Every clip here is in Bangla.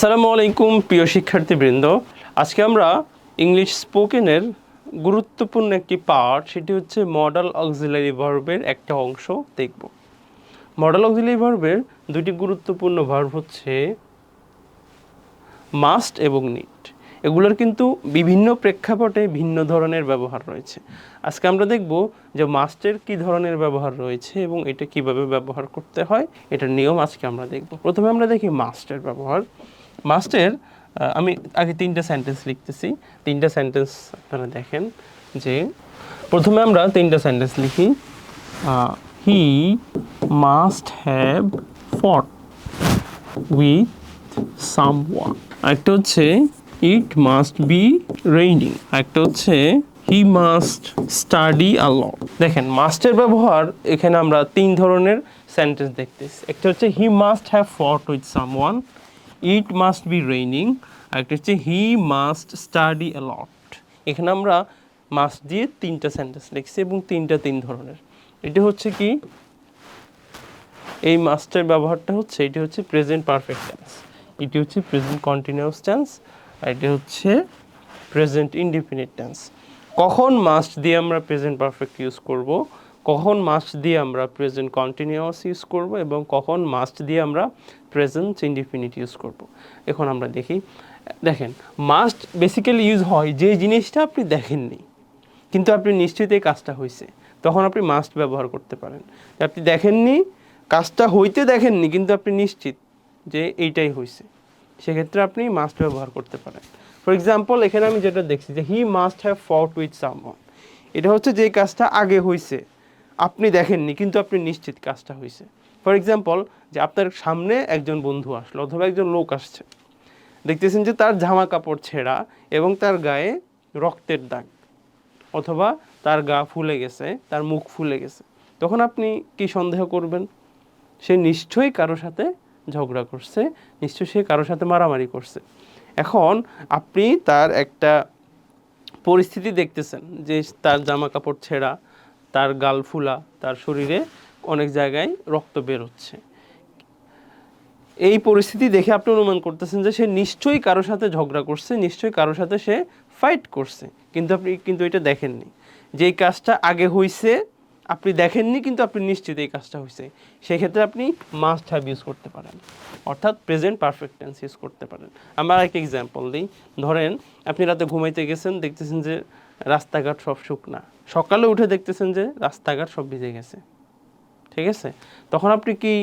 আসসালামু আলাইকুম, প্রিয় শিক্ষার্থীবৃন্দ। আজকে আমরা ইংলিশ স্পোকেনের গুরুত্বপূর্ণ একটি পার্ট সেটি হচ্ছে মডেল অক্সিলারি ভার্বের একটা অংশ দেখব। মডেল অক্সিলারি ভার্বের দুটি গুরুত্বপূর্ণ ভার্ব হচ্ছে মাস্ট এবং নিট এগুলোর কিন্তু বিভিন্ন প্রেক্ষাপটে ভিন্ন ধরনের ব্যবহার রয়েছে। আজকে আমরা দেখব যে মাস্টের কি ধরনের ব্যবহার রয়েছে এবং এটা কীভাবে ব্যবহার করতে হয়, এটার নিয়ম আজকে আমরা দেখব। প্রথমে আমরা দেখি মাস্টের ব্যবহার। মাস্টের আমি আগে তিনটা সেন্টেন্স লিখতেছি। তিনটা সেন্টেন্স আপনারা দেখেন যে, প্রথমে আমরা তিনটা সেন্টেন্স লিখি। He must have fought with someone একটা হচ্ছে ইট মাস্ট বি রেইনিং একটা হচ্ছে হি মাস্ট স্টাডি আলট দেখেন মাস্টের ব্যবহার, এখানে আমরা তিন ধরনের সেন্টেন্স দেখতেছি। একটা হচ্ছে he must have fought with someone it must be raining একটা হচ্ছে হি মাস্ট স্টাডি অ্যালট এখানে আমরা মাস্ট দিয়ে তিনটা সেন্টেন্স লিখছি এবং তিনটা তিন ধরনের। এটা হচ্ছে কি? এই মাস্টের ব্যবহারটা হচ্ছে, এটি হচ্ছে প্রেজেন্ট পারফেক্ট টেন্স এটি হচ্ছে প্রেজেন্ট কন্টিনিউয়াস টেন্স আর এটি হচ্ছে প্রেজেন্ট ইনডিফিনিট টেন্স কখন মাস্ট দিয়ে আমরা প্রেজেন্ট পারফেক্ট ইউজ করব? কখন মাস্ট দিয়ে আমরা প্রেজেন্ট কন্টিনিউয়াস ইউজ করব এবং কখন মাস্ট দিয়ে আমরা প্রেজেন্ট ইনডিফিনিট ইউজ করব। এখন আমরা দেখি, দেখেন মাস্ট বেসিক্যালি ইউজ হয় যে জিনিসটা আপনি দেখেননি, কিন্তু আপনি নিশ্চিত এই কাজটা হয়েছে তখন আপনি মাস্ট ব্যবহার করতে পারেন। আপনি দেখেননি, কাজটা হইতে দেখেননি, কিন্তু আপনি নিশ্চিত যে এইটাই হয়েছে সেক্ষেত্রে আপনি মাস্ট ব্যবহার করতে পারেন। ফর এক্সাম্পল এখানে আমি যেটা দেখছি যে he must have fought with someone এটা হচ্ছে যে কাজটা আগে হয়েছে আপনি দেখেননি, কিন্তু আপনি নিশ্চিত কাজটা হয়েছে ফর এক্সাম্পল যে আপনার সামনে একজন বন্ধু আসলো অথবা একজন লোক আসছে। দেখতেছেন যে তার জামা কাপড় ছেঁড়া এবং তার গায়ে রক্তের দাগ অথবা তার গা ফুলে গেছে, তার মুখ ফুলে গেছে। তখন আপনি কি সন্দেহ করবেন? সে নিশ্চয়ই কারোর সাথে ঝগড়া করছে, নিশ্চয়ই সে কারোর সাথে মারামারি করছে। এখন আপনি তার একটা পরিস্থিতি দেখতেছেন যে তার জামা কাপড় ছেঁড়া তার গাল ফুলা, তার শরীরে অনেক জায়গায় রক্ত বের হচ্ছে এই পরিস্থিতি দেখে আপনি অনুমান করতেছেন যে সে নিশ্চয়ই কারোর সাথে ঝগড়া করছে, নিশ্চয়ই কারোর সাথে সে ফাইট করছে। কিন্তু আপনি, কিন্তু এটা দেখেননি। যেই কাজটা আগে হইছে, আপনি দেখেননি, কিন্তু আপনি নিশ্চিত এই কাজটা হয়েছে সেক্ষেত্রে আপনি মাস্ট হ্যাভ ইউজ করতে পারেন। অর্থাৎ প্রেজেন্ট পারফেক্ট টেন্স ইউজ করতে পারেন। আমরা একটা এক্সাম্পল দিই। ধরেন, আপনি রাতে ঘুমাইতে গেছেন, দেখতেছেন যে রাস্তাঘাট সব শুকনা। সকালে উঠে দেখতেছেন যে রাস্তাঘাট সব ভিজে গেছে। ঠিক আছে? তখন আপনি কি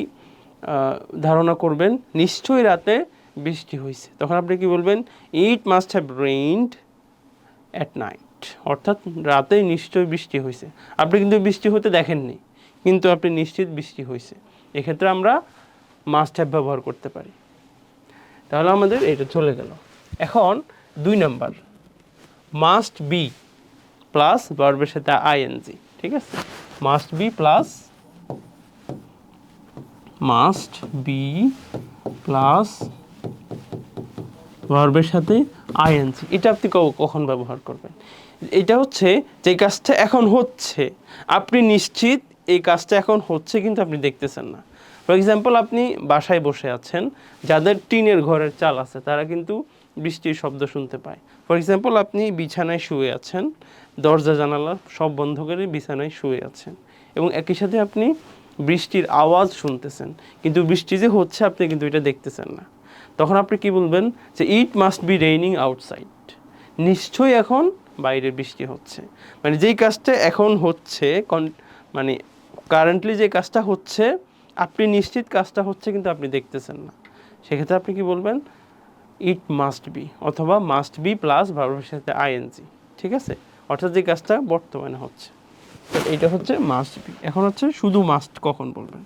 ধারণা করবেন, নিশ্চয়ই রাতে বৃষ্টি হয়েছে তখন আপনি কি বলবেন it must have rained at night অর্থাৎ রাতে নিশ্চয়ই বৃষ্টি হয়েছে আপনি কিন্তু বৃষ্টি হতে দেখেননি, কিন্তু আপনি নিশ্চিত বৃষ্টি হয়েছে এক্ষেত্রে আমরা মাস্ট হ্যাভ ব্যবহার করতে পারি। তাহলে আমাদের এটা চলে গেল। এখন দুই নাম্বার মাস্ট বি প্লাস ভার্বের সাথে আইএনজি ঠিক আছে? Must be plus must be plus ভার্বের সাথে আইএনজি এটা আপনি কখন ব্যবহার করবেন? এটা হচ্ছে যে কাজটা এখন হচ্ছে। আপনি নিশ্চিত এই কাজটা এখন হচ্ছে, কিন্তু আপনি দেখতেছেন না। ফর এক্সাম্পল আপনি বাসায় বসে আছেন। যাদের টিনের ঘরের চাল আছে, তারা কিন্তু বৃষ্টির শব্দ শুনতে পায়। ফর এক্সাম্পল আপনি বিছানায় শুয়ে আছেন, দরজা জানালা সব বন্ধ করে বিছানায় শুয়ে আছেন এবং একই সাথে আপনি বৃষ্টির আওয়াজ শুনতেছেন, কিন্তু বৃষ্টি যে হচ্ছে আপনি কিন্তু এটা দেখতেছেন না। তখন আপনি কি বলবেন? যে it must be raining outside নিশ্চয়ই এখন বাইরে বৃষ্টি হচ্ছে। মানে যেই কাজটা এখন হচ্ছে মানে কারেন্টলি যে কাজটা হচ্ছে, আপনি নিশ্চিত কাজটা হচ্ছে কিন্তু আপনি দেখতেছেন না। সেক্ষেত্রে আপনি কি বলবেন? ইট মাস্ট বি অথবা মাস্ট বি প্লাস ভার্বের সাথে আইএনজি ঠিক আছে? অর্থাৎ যে কাজটা বর্তমানে হচ্ছে। তো এইটা হচ্ছে মাস্ট বি এখন হচ্ছে শুধু মাস্ট কখন বলবেন?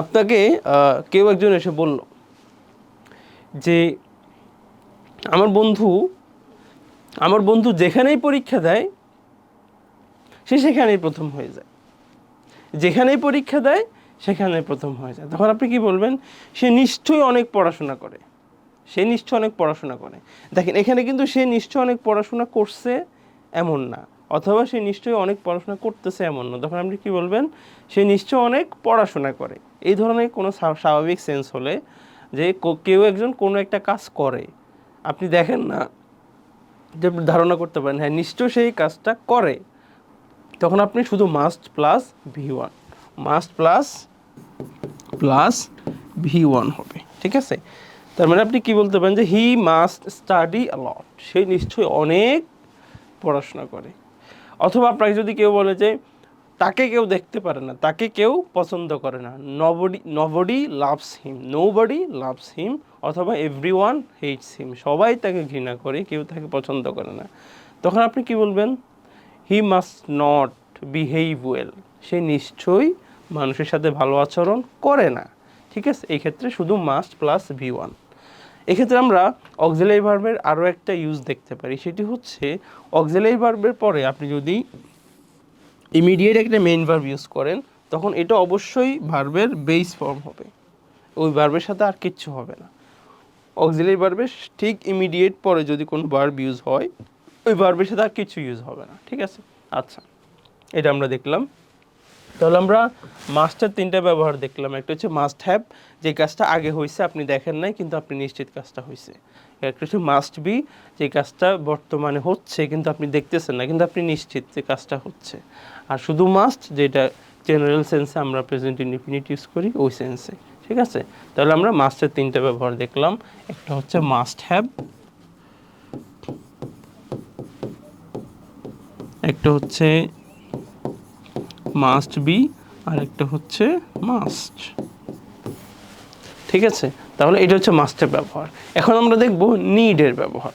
আপনাকে কেউ একজন এসে বলল যে, আমার বন্ধু আমার বন্ধু যেখানেই পরীক্ষা দেয়, সে সেখানেই প্রথম হয়ে যায়। যেখানেই পরীক্ষা দেয় সেখানে প্রথম হয়ে যায়। তখন আপনি কি বলবেন? সে নিশ্চয়ই অনেক পড়াশোনা করে। সে নিশ্চয় অনেক পড়াশোনা করে। দেখেন, এখানে কিন্তু সে নিশ্চয় অনেক পড়াশোনা করছে এমন না। অথবা সে নিশ্চয়ই অনেক পড়াশোনা করতেছে এমন না। তখন আপনি কি বলবেন? সে নিশ্চয় অনেক পড়াশোনা করে। এই ধরনের কোনো স্বাভাবিক সেন্স হলে যে কেউ একজন কোনো একটা কাজ করে। আপনি দেখেন না? যে ধারণা করতে পারেন হ্যাঁ নিশ্চয় সেই কাজটা করে। তখন আপনি শুধু must plus V one must plus plus V one হবে, ঠিক আছে? তার মানে আপনি কি বলতে পারেন যে হি মাস্ট স্টাডি লট সে নিশ্চয়ই অনেক পড়াশোনা করে। অথবা আপনাকে যদি কেউ বলে যে তাকে কেউ দেখতে পারে না, তাকে কেউ পছন্দ করে না nobody nobody loves him nobody loves him অথবা এভরি ওয়ান হেটস হিম সবাই তাকে ঘৃণা করে, কেউ তাকে পছন্দ করে না। তখন আপনি কি বলবেন? He must not behave well সে নিশ্চয়ই মানুষের সাথে ভালো আচরণ করে না। ঠিক আছে? এই ক্ষেত্রে শুধু মাস্ট প্লাস ভি ওয়ান এক্ষেত্রে আমরা অক্সিলারি ভার্বের আরও একটা ইউজ দেখতে পারি। সেটি হচ্ছে অক্সিলারি ভার্বের পরে আপনি যদি ইমিডিয়েট একটা মেইন ভার্ব ইউজ করেন, তখন এটা অবশ্যই ভার্বের বেস ফর্ম হবে। ওই ভার্বের সাথে আর কিচ্ছু হবে না। অক্সিলারি ভার্বের ঠিক ইমিডিয়েট পরে যদি কোনো ভার্ব ইউজ হয়, ওই ভার্বের সাথে আর কিছু ইউজ হবে না। ঠিক আছে? আচ্ছা এটা আমরা দেখলাম। তাহলে আমরা মাস্টার তিনটা ব্যবহার দেখলাম। একটা হচ্ছে মাস্ট হ্যাভ যে কাজটা আগে হয়েছে আপনি দেখেন নাই, কিন্তু আপনি নিশ্চিত কাজটা হয়েছে একটা হচ্ছে মাস্ট বি যে কাজটা বর্তমানে হচ্ছে, কিন্তু আপনি দেখতেছেন না, কিন্তু আপনি নিশ্চিত যে কাজটা হচ্ছে। আর শুধু মাস্ট যেটা জেনারেল সেন্সে আমরা প্রেজেন্ট ইনডিফিনিট ইউজ করি, ওই সেন্সে ঠিক আছে? তাহলে আমরা মাস্টের তিনটা ব্যবহার দেখলাম। একটা হচ্ছে মাস্ট হ্যাভ একটা হচ্ছে মাস্ট বি আর একটা হচ্ছে মাস্ট ঠিক আছে? তাহলে এটা হচ্ছে মাস্টের ব্যবহার। এখন আমরা দেখব নিডের ব্যবহার।